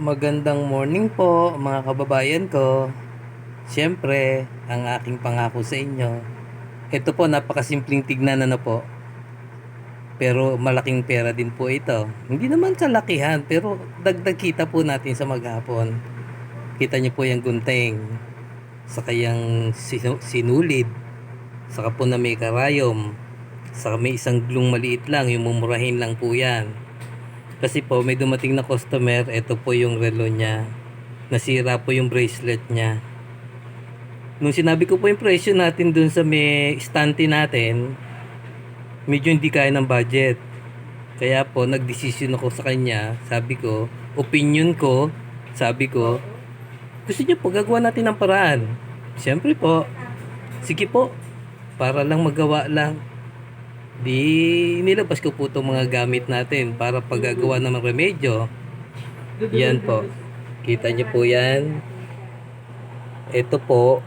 Magandang morning po mga kababayan ko. Siyempre, ang aking pangako sa inyo. Ito po, napakasimpleng tignan ano po. Pero malaking pera din po ito. Hindi naman kalakihan, pero dagdag kita po natin sa maghapon. Kita niyo po yung gunting. Saka yung sinu- sinulid. Saka po na may karayom. Saka may isang glung maliit lang, yung mumurahin lang po yan. Kasi po, may dumating na customer, ito po yung relo niya. Nasira po yung bracelet niya. Nung sinabi ko po yung presyo natin dun sa may stante natin, medyo hindi kaya ng budget. Kaya po, nagdesisyon ako sa kanya. Sabi ko, opinion ko, sabi ko, gusto niyo po, gagawa natin ng paraan. Siyempre po, sige po, para lang magawa lang. Di nilabas ko po itong mga gamit natin para paggagawa ng remedyo. Yan po. Kita niyo po yan. Ito po,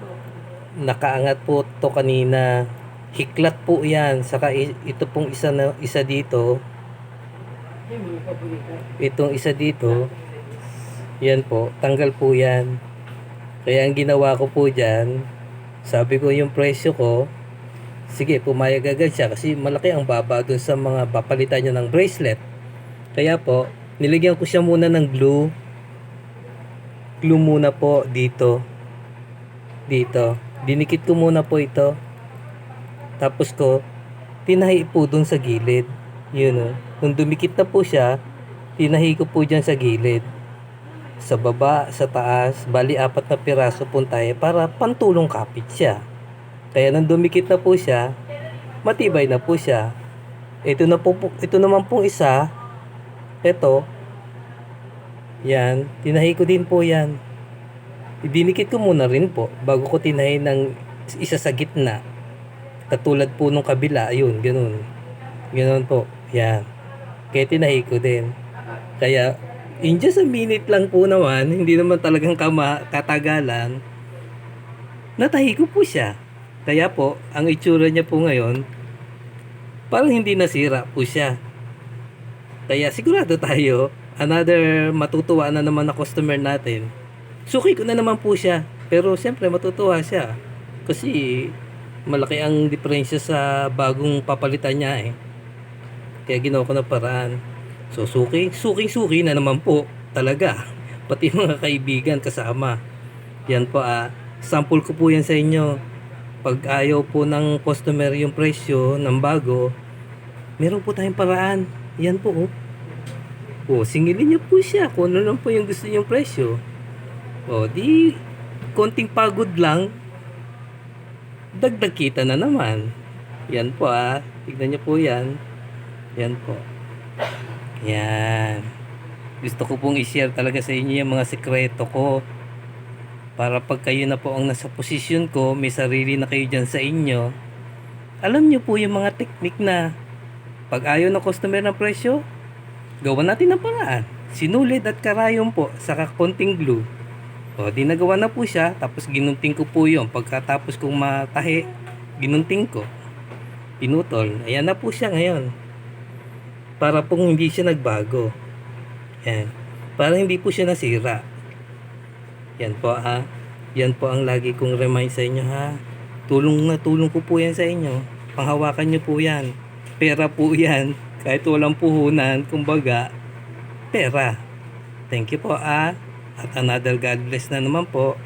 nakaangat po to kanina. Hiklat po yan. Saka ito pong isa, na, isa dito. Itong isa dito. Yan po, tanggal po yan. Kaya ang ginawa ko po dyan, sabi ko yung presyo ko, sige, pumayag agad siya kasi malaki ang baba dun sa mga papalitan niya ng bracelet. Kaya po, nilagyan ko siya muna ng glue. Glue muna po dito. Dito. Dinikit ko muna po ito. Tapos ko, tinahi po dun sa gilid. Yun o. Kung dumikit na po siya, tinahi ko po dyan sa gilid. Sa baba, sa taas, bali apat na piraso po tayo para pantulong kapit siya. Kaya nang dumikit na po siya, matibay na po siya. Ito na po, ito naman pong isa, ito, yan, tinahi ko din po yan. Idinikit ko muna rin po bago ko tinahi ng isa sa gitna. Katulad po nung kabila, ayun, ganun. Ganun po, yan. Kaya tinahi ko din. Kaya, in just a minute lang po naman, hindi naman talagang kama, katagalan, natahi ko po siya. Kaya po, ang itsura niya po ngayon, parang hindi nasira po siya. Kaya sigurado tayo, another matutuwa na naman na customer natin. Suki ko na naman po siya. Pero siyempre matutuwa siya. Kasi malaki ang diferensya sa bagong papalitan niya eh. Kaya ginawa ko na paraan. So suki, suki, suki na naman po talaga. Pati mga kaibigan kasama. Yan po ah. Sample ko po yan sa inyo. Pag ayaw po ng customer yung presyo ng bago, meron po tayong paraan. Yan po oh. O, singilin niyo po siya kung ano lang po yung gusto niyong presyo. O, di, konting pagod lang, dagdag kita na naman. Yan po ah. Tignan niyo po yan. Yan po. Yan. Gusto ko pong i-share talaga sa inyo yung mga sekreto ko. Para pag kayo na po ang nasa posisyon ko, may sarili na kayo dyan sa inyo, alam niyo po yung mga teknik na pag ayaw ng customer ng presyo, gawa natin ng paraan. Sinulid at karayom po, saka konting glue. O, di nagawa na po siya, tapos ginunting ko po yun. Pagkatapos kong matahi, ginunting ko. Pinutol. Ayan na po siya ngayon. Para pong hindi siya nagbago. Yan. Para hindi po siya nasira. Yan po ha. Yan po ang lagi kong remind sa inyo ha. Tulong na tulong ko po yan sa inyo. Panghawakan nyo po yan. Pera po yan. Kahit walang puhunan, kumbaga, pera. Thank you po ah. At another God bless na naman po.